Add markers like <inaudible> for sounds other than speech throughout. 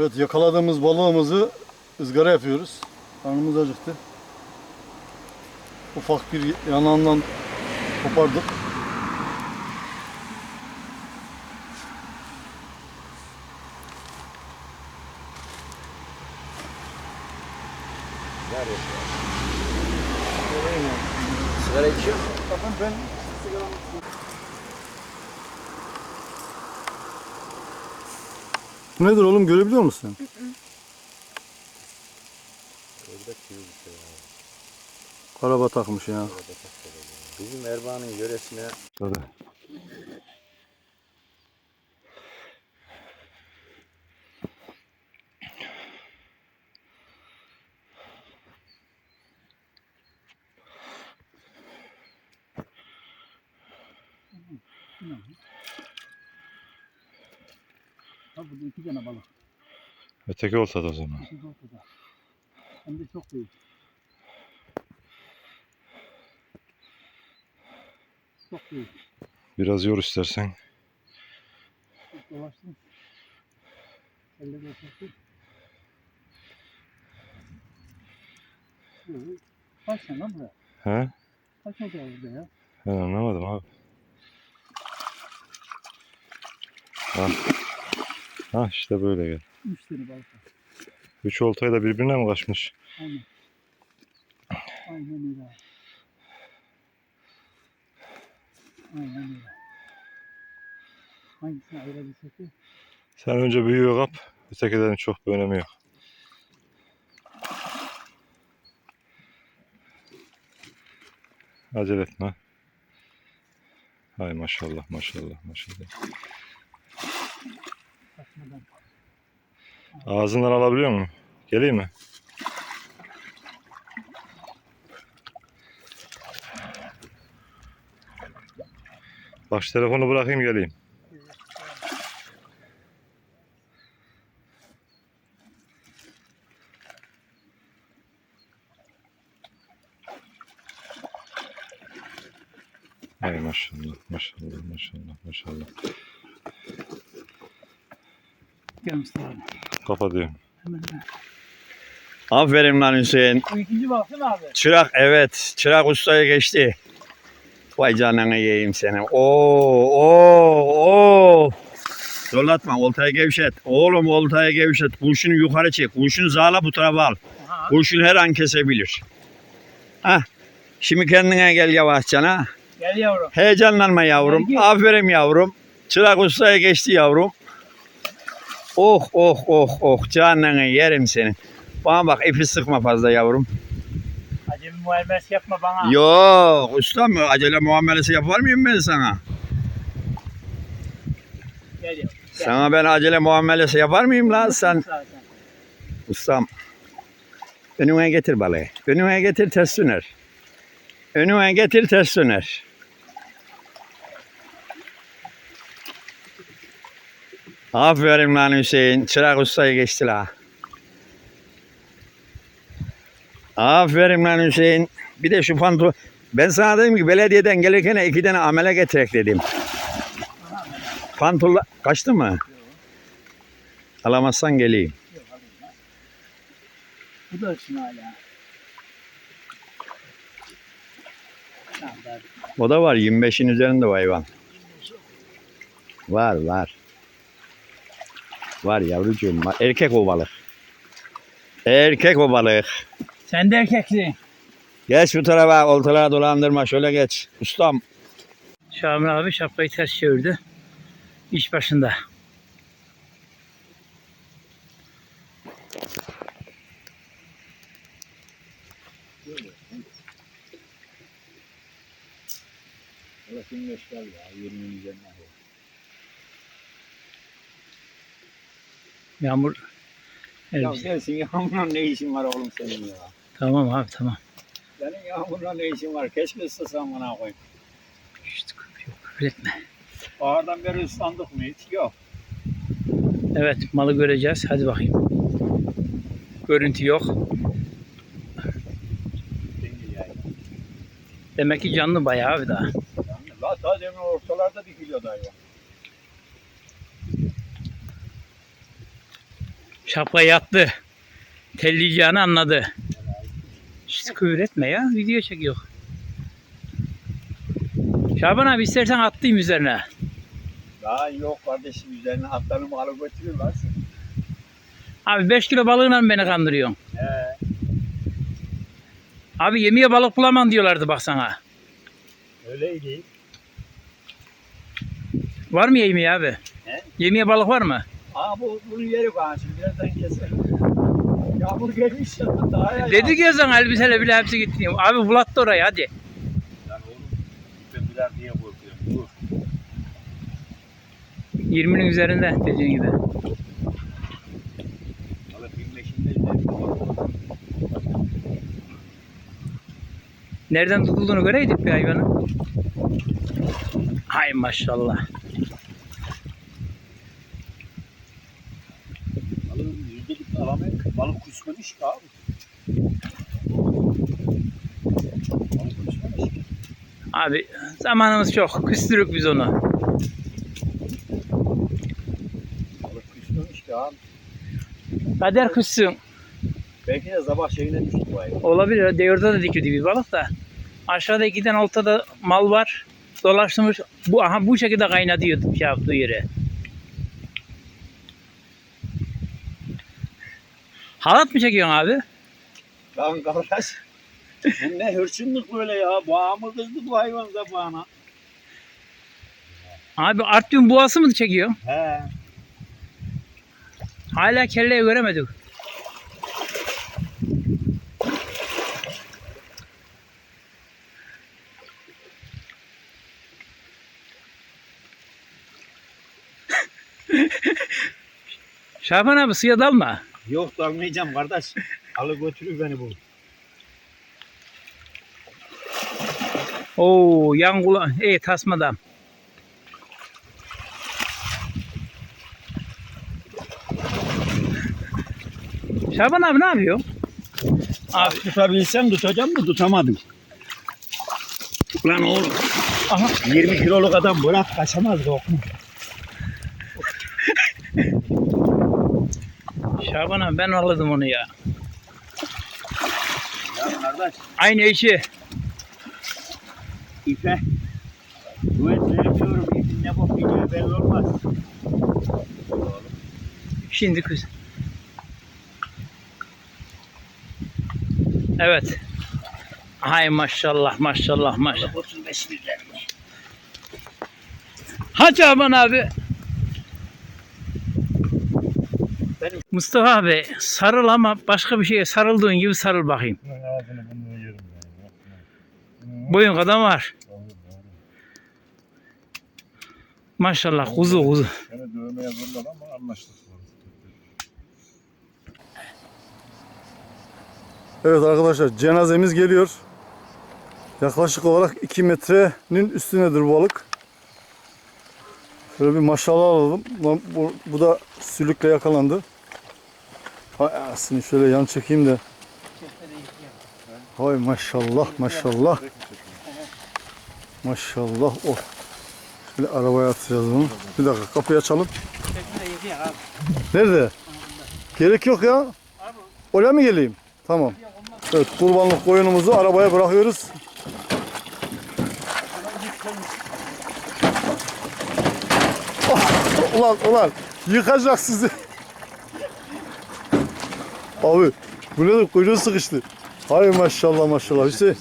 Evet yakaladığımız balığımızı ızgara yapıyoruz. Karnımız acıktı. Ufak bir yanağından kopardık. Sigara içiyor musun? Ben Bu nedir oğlum görebiliyor musun? Karabatakmış ya. Bizim Erbaa'nın yöresine Tabii. Ha burada iki tane balık. Öteki olsa da o zaman. İkisi ortada. Hem de çok büyük. Çok büyük. Biraz yor istersen. Çok dolaştım. Elle de çektim. Yok, Kaç sen lan buraya? He? Kaç oldu burada ya? Ben anlamadım abi. Ha. Ha işte böyle gel. Üç tane balık var. Üç oltayı da birbirine mi kaçmış? Aynen. Aynen öyle. Aynen öyle. Hangisini ayırabilsek de Sen önce büyüğü kap. Ötekilerin çok bir önemi yok. Acele etme. Hay maşallah maşallah maşallah. Ağzından alabiliyor musun? Geleyim mi? Bak telefonu bırakayım geleyim. Hay maşallah maşallah maşallah maşallah. Gel Mustafa abi. Kapatıyorum. Hemen hemen. Aferin lan Hüseyin. Bu ikinci abi? Çırak evet. Çırak ustaya geçti. Vay canına yiyeyim seni. Oo oo oo. Dolatma oltayı gevşet. Oğlum oltayı gevşet. Kurşunu yukarı çek. Kurşunu zağla bu tarafa al. Aha. Kurşun her an kesebilir. Hah. Şimdi kendine gel yavaşçana. Gel yavrum. Heyecanlanma yavrum. Gel, Aferin yavrum. Çırak ustaya geçti yavrum. Oh oh oh oh canını yerim senin. Bana bak ipi sıkma fazla yavrum. Acemi muhabbet yapma bana. Yok ustam acele muamelesi yapar mıyım ben sana? Gel. Sana ben acele muamelesi yapar mıyım lan sen? Zaten. Ustam. Önüme getir balığı. Önüme getir ters döner. Önüme getir ters döner. Aferin lan Hüseyin. Çırak ustayı geçti la. Aferin lan Hüseyin. Bir de şu panto... Ben sana dedim ki belediyeden gelirken iki tane amele getirek dedim. Pantolla... Kaçtı mı? Alamazsan geleyim. Bu da hala. O da var 25'in üzerinde o hayvan. Var var. Var yavrucuğum. var. Erkek o balık. Erkek o balık. Sen de erkeksin. Geç bu tarafa oltalara dolandırma şöyle geç. Ustam. Şamil abi şapkayı ters çevirdi. İş başında. Yağmur. Evet, gelsin yağmurla ne işin var oğlum senin ya? tamam abi tamam. Senin yağmurla ne işin var? Keşke ıslasan bana koy. İşte yok küfür etme. Bahardan beri ıslandık mı hiç? Yok. Evet malı göreceğiz. Hadi bakayım. Görüntü yok. Demek ki canlı bayağı abi daha. La daha demin ortalarda dikiliyordu hayvan. Şapka yattı. Telleyeceğini anladı. Hiç etme ya. Video çekiyor. Şaban abi istersen atlayayım üzerine. Daha yok kardeşim üzerine atlarım alıp götürürler. Abi 5 kilo balığıyla mı beni kandırıyorsun? He. Abi yemeğe balık bulamam diyorlardı bak sana. Öyleydi. Var mı yemeğe abi? He? Yemeğe balık var mı? Aa bu bunun yeri kan şimdi birazdan keselim. Yağmur gelmiş ya daha ya. Dedik ya sana elbiseyle bile hepsi gitti. Abi bulattı orayı hadi. Lan oğlum ben biraz diye korkuyorum. Dur. 20'nin üzerinde dediğin gibi. Valla. Nereden tutulduğunu göreydik bir hayvanın. Hay maşallah. Balık kusmamış ki abi. Balık kusmamış ki. Abi zamanımız çok. Küstürük biz onu. Balık kusmamış ki abi. Kader küssün. Belki de sabah şeyine düştü bu hayvan. Olabilir. Deyorda da dikiyordu bir balık da. Aşağıda tane oltada mal var. Dolaştırmış. Bu, aha, bu şekilde kaynatıyor şey yaptığı yere. Halat mı çekiyorsun abi? Lan kardeş. Bu ne hırçınlık böyle ya. Bağımı kızdı bu hayvan sabahına. Abi Artvin boğası mı çekiyor? He. Hala kelleyi göremedik. <laughs> Şaban abi suya dalma. Yok dalmayacağım kardeş. Alı götürür beni bu. Oo yan kula e tasmadan. Şaban abi ne yapıyor? Abi tutabilsem tutacağım da tutamadım. Lan oğlum. Aha. 20 kiloluk adam bırak kaçamaz yok Şaban abi ben anladım onu ya. Ya kardeş Aynı işi. ipe. Güven vermiyorum. İpin ne bok gidiyor belli olmaz. Şimdi kız. Evet. Hay maşallah maşallah maşallah. 35 milyar. Ha Şaban abi. Benim- Mustafa abi sarıl ama başka bir şeye sarıldığın gibi sarıl bakayım. Ağzını bunu yerim yani. Boyun kadar var. Maşallah kuzu kuzu. Seni dövmeye zorladı ama anlaştık. Evet arkadaşlar cenazemiz geliyor. Yaklaşık olarak 2 metrenin üstündedir bu balık. Şöyle bir maşallah alalım. Bu, bu da sülükle yakalandı. Hay aslında şöyle yan çekeyim de. Hay maşallah maşallah. Maşallah. Oh. Şöyle arabaya atacağız bunu. Bir dakika kapıyı açalım. Nerede? Gerek yok ya. Oraya mı geleyim? Tamam. Evet kurbanlık koyunumuzu arabaya bırakıyoruz. Ah, ulan ulan yıkacak sizi. Abi bu ne kuyruğu sıkıştı. Hay maşallah maşallah Hüseyin.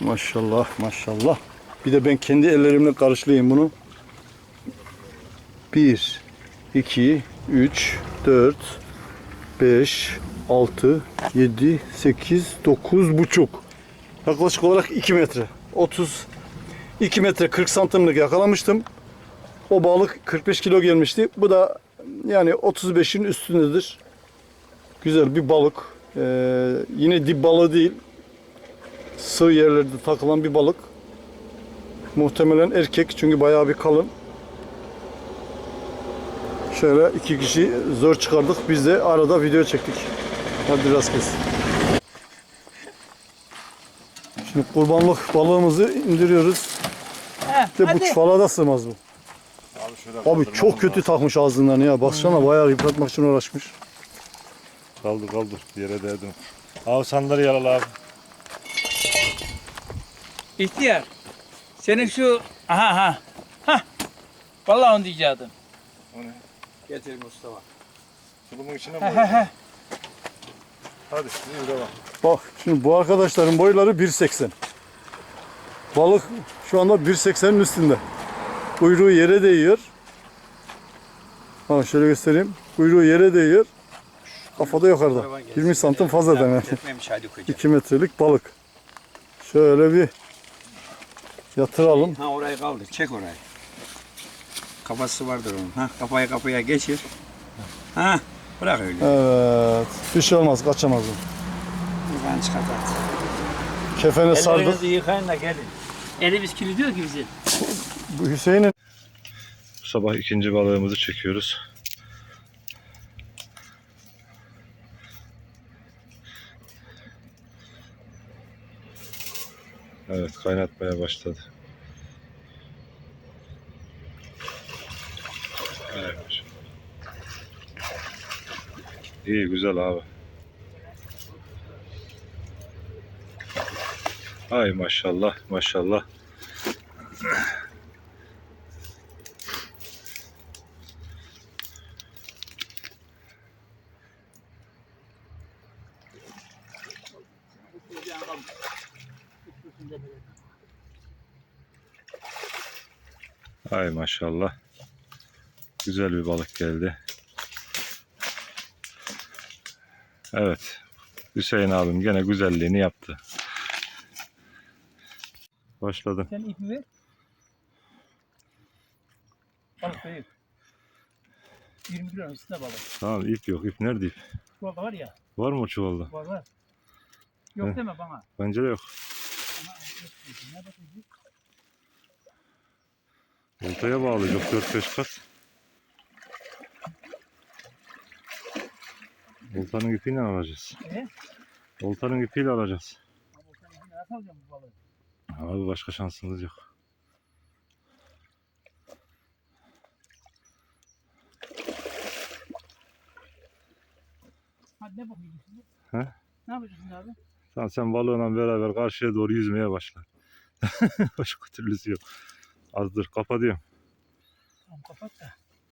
Maşallah maşallah. Bir de ben kendi ellerimle karışlayayım bunu. 1, 2, 3, 4, 5, 6, 7, 8, 9 buçuk. Yaklaşık olarak 2 metre. 30, 2 metre 40 santimlik yakalamıştım. O balık 45 kilo gelmişti. Bu da yani 35'in üstündedir. Güzel bir balık. Ee, yine dip balığı değil. Sığ yerlerde takılan bir balık. Muhtemelen erkek çünkü bayağı bir kalın. Şöyle iki kişi zor çıkardık. Biz de arada video çektik. Hadi rast gelsin. Şimdi kurbanlık balığımızı indiriyoruz. De bu çuvala da sığmaz bu. Abi şöyle Abi kaldırmamız çok kötü lazım. takmış ağzından ya. Baksana bayağı yıpratmak için uğraşmış. Kaldır kaldır. Yere değdim. Abi sandalye al abi. İhtiyar. Senin şu... Aha aha. Hah. Vallahi onu diyecektim. O ne? Getir Mustafa. Tulumun içine mi He he koyacağım? he. Hadi yürü devam. Bak şimdi bu arkadaşların boyları 1.80. Balık şu anda 1.80'in üstünde. Kuyruğu yere değiyor. Bak şöyle göstereyim. Kuyruğu yere değiyor. Kafada yukarıda. 20 santim fazla demek. Etmemiş hadi koca. 2 metrelik balık. Şöyle bir yatıralım. Ha orayı kaldır. Çek orayı. Kafası vardır onun. Ha kafayı kapıya geçir. Ha bırak öyle. Evet. Bir şey olmaz kaçamaz o. Ben çıkartat. Kefene sardık. Ellerinizi yıkayın da gelin. Elimiz kilitliyor ki bizi. Bu Hüseyin'in Bu sabah ikinci balığımızı çekiyoruz. Evet kaynatmaya başladı. Evet. İyi güzel abi. Ay maşallah maşallah. Ay maşallah. Güzel bir balık geldi. Evet. Hüseyin abim gene güzelliğini yaptı. Başladım. Sen ipi ver. Balık büyük. 20 kilonun üstünde balık. Tamam ip yok. İp nerede ip? Çuvalda var ya. Var mı o çuvalda? Var var. Yok He. deme bana. Bence de yok. Ne? Oltaya bağlayacak 4-5 kat. Oltanın ipiyle alacağız. E? Oltanın ipiyle alacağız. Sen yine nasıl alacaksın bu balığı? Abi başka şansımız yok. Hadi ne bakıyorsun? He? Ne yapacaksın abi? Tamam sen balığına beraber karşıya doğru yüzmeye başla. <laughs> Başka türlüsü yok. Az dur kapatıyorum. Tamam kapat da.